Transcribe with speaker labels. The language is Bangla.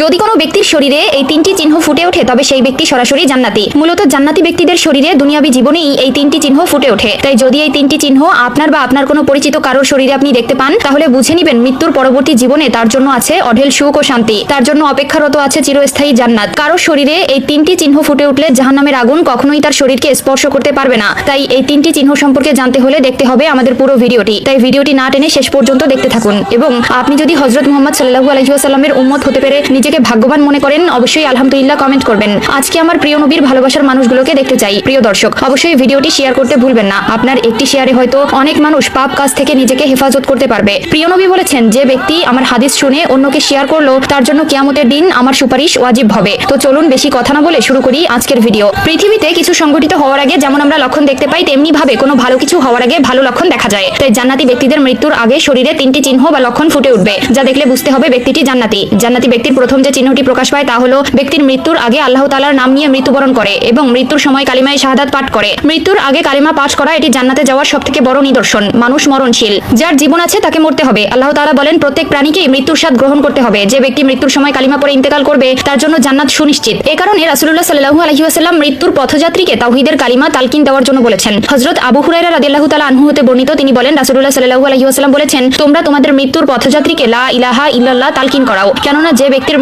Speaker 1: যদি কোনো ব্যক্তির শরীরে এই তিনটি চিহ্ন ফুটে ওঠে, তবে সেই ব্যক্তি সরাসরি জান্নাতি। মূলত জান্নাতি ব্যক্তিদের শরীরে দুনিয়াবি জীবনেই এই তিনটি চিহ্ন ফুটে ওঠে। তাই যদি এই তিনটি চিহ্ন আপনার বা আপনার কোনো পরিচিত কারোর শরীরে আপনি দেখতে পান, তাহলে বুঝে নিবেন মৃত্যুর পরবর্তী জীবনে তার জন্য আছে অঢেল সুখ ও শান্তি। তার জন্য অপেক্ষারত আছে চিরস্থায়ী জান্নাত। কারোর শরীরে এই তিনটি চিহ্ন ফুটে উঠলে জাহান্নামের আগুন কখনোই তার শরীরকে স্পর্শ করতে পারবে না। তাই এই তিনটি চিহ্ন সম্পর্কে জানতে হলে দেখতে হবে আমাদের পুরো ভিডিওটি। তাই ভিডিওটি না টেনে শেষ পর্যন্ত দেখতে থাকুন। এবং আপনি যদি হজরত মোহাম্মদ সাল্লাহু আলহিউসাল্লামের উম্মত হতে পেরে নিজেকে ভাগ্যবান মনে করেন, অবশ্যই আলহামদুলিল্লাহ কমেন্ট করবেন। আজকে আমার প্রিয় নবীর ভালোবাসার মানুষগুলোকে দেখতে চাই। প্রিয় দর্শক, অবশ্যই ভিডিওটি শেয়ার করতে ভুলবেন না। আপনার একটি শেয়ারে হয়তো অনেক মানুষ পাপ কাজ থেকে নিজেকে হেফাজত করতে পারবে। প্রিয় নবী বলেছেন, যে ব্যক্তি আমার হাদিস শুনে অন্যকে শেয়ার করল, তার জন্য কিয়ামতের দিন আমার সুপারিশ ওয়াজিব হবে। তো চলুন বেশি কথা না বলে শুরু করি আজকের ভিডিও পৃথিবীতে কিছু সংগঠিত হওয়ার আগে যেমন আমরা লক্ষণ দেখতে পাই তেমনি ভাবে কোনো ভালো কিছু হওয়ার আগে ভালো লক্ষণ দেখা যায়। তাই জান্নাতি ব্যক্তিদের মৃত্যুর আগে শরীরে তিনটি চিহ্ন বা লক্ষণ ফুটে উঠবে, যা দেখলে বুঝতে হবে ব্যক্তিটি জান্নাতি। জান্নাতি ব্যক্তির প্রথম যে চিহ্নটি প্রকাশ পায় তা হলো, ব্যক্তির মৃত্যুর আগে আল্লাহ তালার নাম নিয়ে মৃত্যুবরণ করে এবং মৃত্যুর সময় কালিমায় শাহাদাত পাঠ করে। মৃত্যুর আগে কালিমা পাঠ করা এটি জান্নাতে যাওয়ার সব থেকে বড় নিদর্শন। মানুষ মরণশীল। যার জীবন আছে তাকে মরতে হবে। আল্লাহ তালা বলেন, প্রত্যেক প্রাণীকেই মৃত্যুর স্বাদ গ্রহণ করতে হবে। যে ব্যক্তি মৃত্যুর সময় কালিমা পরে ইন্তেকাল করবে, তার জন্য জান্নাত সুনিশ্চিত। এ কারণে রাসূলুল্লাহ সাল্লাল্লাহু আলাইহি ওয়াসাল্লাম মৃত্যুর পথযাত্রীকে তাওহীদের কালিমা তালকিন দেওয়ার জন্য বলেছেন। হযরত আবু হুরায়রা রাদিয়াল্লাহু তাআলা আনহু হতে বর্ণিত, তিনি বলেন রাসুল্লাহ সাল্লাল্লাহু আলাইহি ওয়াসাল্লাম বলেছেন, তোমরা তোমাদের মৃত্যুর পথযাত্রীকে লা ইলাহা ইল্লাল্লাহ তালকিন করাও। কেননা যে ব্যক্তির